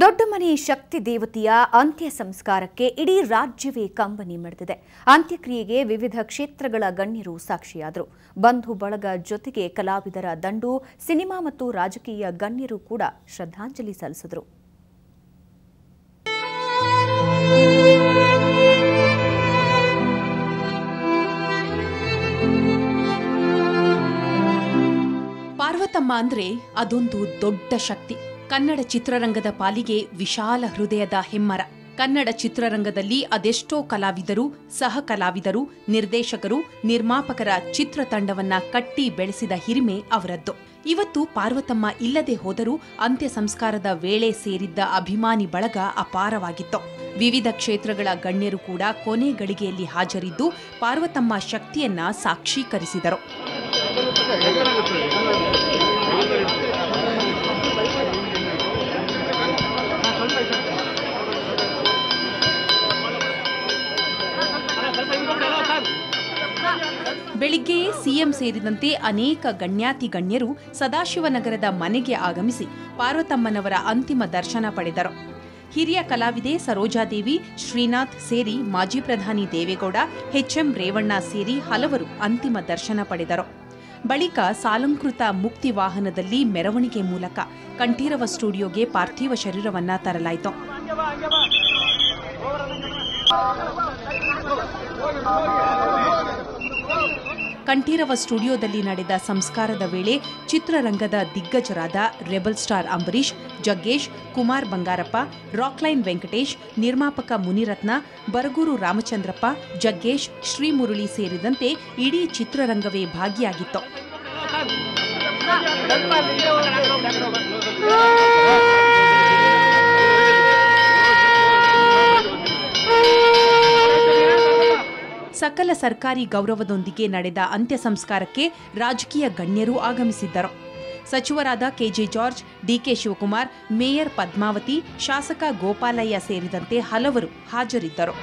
ದೊಡ್ಡಮನೆ ಶಕ್ತಿ ದೇವತೆಯ ಅಂತ್ಯ ಸಂಸ್ಕಾರಕ್ಕೆ ಇಡೀ ರಾಜ್ಯವೇ ಕಂಬನಿ ಮಿಡಿದಿದೆ. ಅಂತ್ಯಕ್ರಿಯೆಗೆ ವಿವಿಧ ಕ್ಷೇತ್ರಗಳ ಗಣ್ಯರು ಸಾಕ್ಷಿಯಾದರು. ಬಂಧು ಬಳಗ ಜೊತೆಗೆ ಕಲಾವಿದರ ದಂಡು, ಸಿನಿಮಾ ಮತ್ತು ರಾಜಕೀಯ ಗಣ್ಯರು ಕೂಡ ಶ್ರದ್ಧಾಂಜಲಿ ಸಲ್ಲಿಸಿದರು. ಪಾರ್ವತಮ್ಮ ಅಂದ್ರೆ ಅದೊಂದು ದೊಡ್ಡ ಶಕ್ತಿ. ಕನ್ನಡ ಚಿತ್ರರಂಗದ ಪಾಲಿಗೆ ವಿಶಾಲ ಹೃದಯದ ಹೆಮ್ಮರ. ಕನ್ನಡ ಚಿತ್ರರಂಗದಲ್ಲಿ ಅದೆಷ್ಟೋ ಕಲಾವಿದರು ಸಹ ಕಲಾವಿದರು ನಿರ್ದೇಶಕರು, ನಿರ್ಮಾಪಕರ ಚಿತ್ರತಂಡವನ್ನ ಕಟ್ಟಿ ಬೆಳೆಸಿದ ಹಿರಿಮೆ ಅವರದ್ದು. ಇವತ್ತು ಪಾರ್ವತಮ್ಮ ಇಲ್ಲದೆ ಹೋದರೂ ಅಂತ್ಯ ಸಂಸ್ಕಾರದ ವೇಳೆ ಸೇರಿದ್ದ ಅಭಿಮಾನಿ ಬಳಗ ಅಪಾರವಾಗಿತ್ತು. ವಿವಿಧ ಕ್ಷೇತ್ರಗಳ ಗಣ್ಯರು ಕೂಡ ಕೊನೆ ಗಳಿಗೆಯಲ್ಲಿ ಹಾಜರಿದ್ದು ಪಾರ್ವತಮ್ಮ ಶಕ್ತಿಯನ್ನ ಸಾಕ್ಷೀಕರಿಸಿದರು. ಬೆಳಿಗ್ಗೆಯೇ ಸಿಎಂ ಸೇರಿದಂತೆ ಅನೇಕ ಗಣ್ಯಾತಿ ಗಣ್ಯರು ಸದಾಶಿವನಗರದ ಮನೆಗೆ ಆಗಮಿಸಿ ಪಾರ್ವತಮ್ಮನವರ ಅಂತಿಮ ದರ್ಶನ ಪಡೆದರು. ಹಿರಿಯ ಕಲಾವಿದೆ ಸರೋಜಾದೇವಿ, ಶ್ರೀನಾಥ್ ಸೇರಿ ಮಾಜಿ ಪ್ರಧಾನಿ ದೇವೇಗೌಡ, ಎಚ್ಎಂ ರೇವಣ್ಣ ಸೇರಿ ಹಲವರು ಅಂತಿಮ ದರ್ಶನ ಪಡೆದರು. ಬಳಿಕ ಸಾಲಂಕೃತ ಮುಕ್ತಿ ವಾಹನದಲ್ಲಿ ಮೆರವಣಿಗೆ ಮೂಲಕ ಕಂಠೀರವ ಸ್ಟುಡಿಯೋಗೆ ಪಾರ್ಥಿವ ಶರೀರವನ್ನ ತರಲಾಯಿತು. ಕಂಠೀರವ ಸ್ಟುಡಿಯೋದಲ್ಲಿ ನಡೆದ ಸಂಸ್ಕಾರದ ವೇಳೆ ಚಿತ್ರರಂಗದ ದಿಗ್ಗಜರಾದ ರೆಬಲ್ ಸ್ಟಾರ್ ಅಂಬರೀಶ್ ಜಗ್ಗೇಶ್ ಕುಮಾರ್ ಬಂಗಾರಪ್ಪ ರಾಕ್ಲೈನ್ ವೆಂಕಟೇಶ್ ನಿರ್ಮಾಪಕ ಮುನಿರತ್ನ ಬರಗೂರು ರಾಮಚಂದ್ರಪ್ಪ ಜಗ್ಗೇಶ್ ಶ್ರೀಮುರುಳಿ ಸೇರಿದಂತೆ ಇಡೀ ಚಿತ್ರರಂಗವೇ ಭಾಗಿಯಾಗಿತ್ತು ಸಕಲ ಸರ್ಕಾರಿ ಗೌರವದೊಂದಿಗೆ ನಡೆದ ಅಂತ್ಯ ಸಂಸ್ಕಾರಕ್ಕೆ ರಾಜಕೀಯ ಗಣ್ಯರು ಆಗಮಿಸಿದ್ದರು. ಸಚಿವರಾದ KJ George DK Shivakumar, mayor Padmavati, ಶಾಸಕ ಗೋಪಾಲಯ್ಯ ಸೇರಿದಂತೆ ಹಲವರು ಹಾಜರಿದ್ದರು.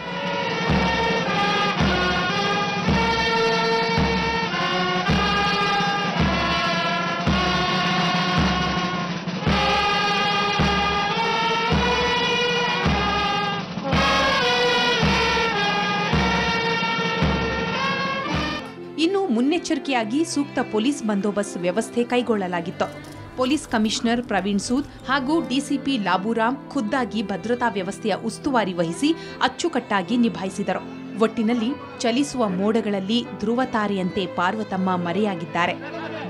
ಮುನ್ನೆಚ್ಚರಿಕೆಯಾಗಿ ಸೂಕ್ತ ಪೊಲೀಸ್ ಬಂದೋಬಸ್ತ್ ವ್ಯವಸ್ಥೆ ಕೈಗೊಳ್ಳಲಾಗಿತ್ತು. ಪೊಲೀಸ್ ಕಮಿಷನರ್ ಪ್ರವೀಣ್ ಸೂದ್ ಹಾಗೂ ಡಿಸಿಪಿ ಲಾಬುರಾಮ್ ಖುದ್ದಾಗಿ ಭದ್ರತಾ ವ್ಯವಸ್ಥೆಯ ಉಸ್ತುವಾರಿ ವಹಿಸಿ ಅಚ್ಚುಕಟ್ಟಾಗಿ ನಿಭಾಯಿಸಿದರು. ಒಟ್ಟಿನಲ್ಲಿ ಚಲಿಸುವ ಮೋಡಗಳಲ್ಲಿ ಧ್ರುವತಾರೆಯಂತೆ ಪಾರ್ವತಮ್ಮ ಮರೆಯಾಗಿದ್ದಾರೆ.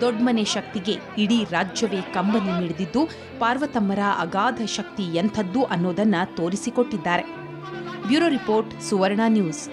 ದೊಡ್ಮನೆ ಶಕ್ತಿಗೆ ಇಡೀ ರಾಜ್ಯವೇ ಕಂಬನಿ ಮಿಡಿದಿದ್ದು, ಪಾರ್ವತಮ್ಮರ ಅಗಾಧ ಶಕ್ತಿ ಎಂಥದ್ದು ಅನ್ನೋದನ್ನ ತೋರಿಸಿಕೊಟ್ಟಿದ್ದಾರೆ. Bureau report Suvarna news.